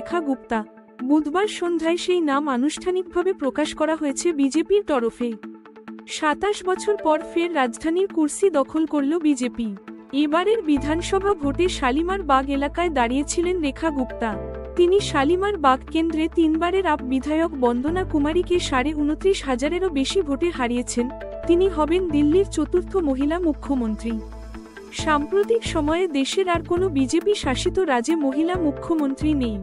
রেখা গুপ্তা। বুধবার সন্ধ্যায় সেই নাম আনুষ্ঠানিকভাবে প্রকাশ করা হয়েছে বিজেপির তরফে। সাতাশ বছর পর ফের রাজধানীর কুর্সি দখল করল বিজেপি। এবারের বিধানসভা ভোটে শালিমার বাগ এলাকায় দাঁড়িয়েছিলেন রেখা গুপ্তা। তিনি শালিমার বাগ কেন্দ্রে তিনবারের আপ বিধায়ক বন্দনা কুমারীকে সাড়ে উনত্রিশ হাজারেরও বেশি ভোটে হারিয়েছেন। তিনি হবেন দিল্লির চতুর্থ মহিলা মুখ্যমন্ত্রী। সাম্প্রতিক সময়ে দেশের আর কোনো বিজেপি শাসিত রাজ্যে মহিলা মুখ্যমন্ত্রী নেই।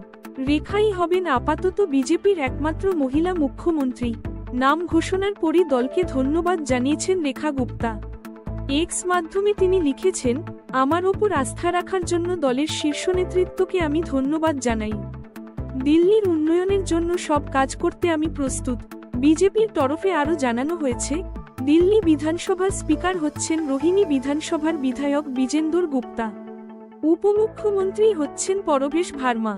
রেখাই হবেন আপাতত বিজেপির একমাত্র মহিলা মুখ্যমন্ত্রী। নাম ঘোষণার পরই দলকে ধন্যবাদ জানিয়েছেন রেখা গুপ্তা। এক্স মাধ্যমে তিনি লিখেছেন, আমার ওপর আস্থা রাখার জন্য দলের শীর্ষ নেতৃত্বকে আমি ধন্যবাদ জানাই। দিল্লির উন্নয়নের জন্য সব কাজ করতে আমি প্রস্তুত। বিজেপির তরফে আরও জানানো হয়েছে, দিল্লি বিধানসভার স্পিকার হচ্ছেন রোহিণী বিধানসভার বিধায়ক বিজেন্দর গুপ্তা। উপমুখ্যমন্ত্রী হচ্ছেন পরবেশ ভার্মা।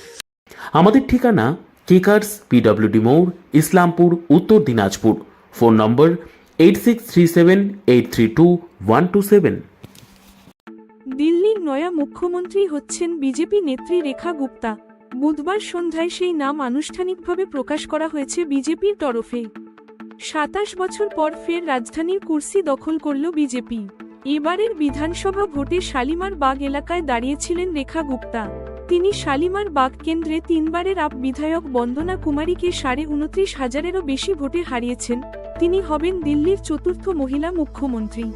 আমাদের ঠিকানা কেকার্স পিডব্লিউডি মোড় Islampur Uttar Dinajpur phone number eight six three seven eight three two one two seven দিল্লির নয়া মুখ্যমন্ত্রী হচ্ছেন বিজেপি নেত্রী রেখা গুপ্তা। বুধবার সন্ধ্যায় সেই নাম আনুষ্ঠানিকভাবে প্রকাশ করা হয়েছে বিজেপির তরফে। সাতাশ বছর পর ফের রাজধানীর কুর্সি দখল করল বিজেপি। এবারের বিধানসভা ভোটে শালিমার বাগ এলাকায় দাঁড়িয়েছিলেন রেখা গুপ্তা। তিনি শালিমার বাগ কেন্দ্রে তিনবারের আপ বিধায়ক বন্দনা কুমারীকে সাড়ে উনত্রিশ হাজারেরও বেশি ভোটে হারিয়েছেন। তিনি হবেন দিল্লির চতুর্থ মহিলা মুখ্যমন্ত্রী।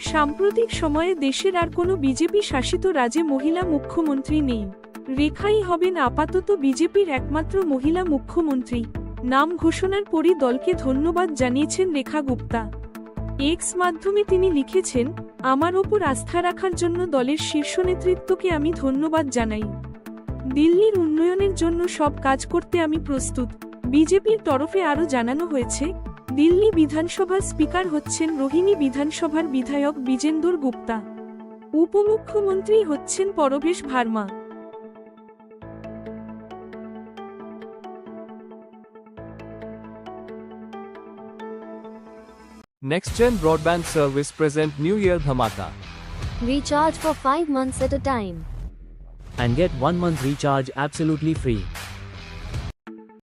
সাম্প্রতিক সময়ে দেশের আর কোনো বিজেপি শাসিত রাজ্যে মহিলা মুখ্যমন্ত্রী নেই। রেখাই হবেন আপাতত বিজেপির একমাত্র মহিলা মুখ্যমন্ত্রী। নাম ঘোষণার পরই দলকে ধন্যবাদ জানিয়েছেন রেখা গুপ্তা। এক্স মাধ্যমে তিনি লিখেছেন আমার ওপর আস্থা রাখার জন্য দলের শীর্ষ নেতৃত্বকে আমি ধন্যবাদ জানাই। দিল্লির উন্নয়নের জন্য সব কাজ করতে আমি প্রস্তুত। বিজেপির তরফে আরও জানানো হয়েছে, দিল্লি বিধানসভার স্পিকার হচ্ছেন রোহিণী বিধানসভার বিধায়ক বিজেন্দর গুপ্তা। উপমুখ্যমন্ত্রী হচ্ছেন পরবেশ Verma. NextGen Broadband Service present New Year Dhamaka. Recharge for 5 months at a time. and get 1 month recharge absolutely free.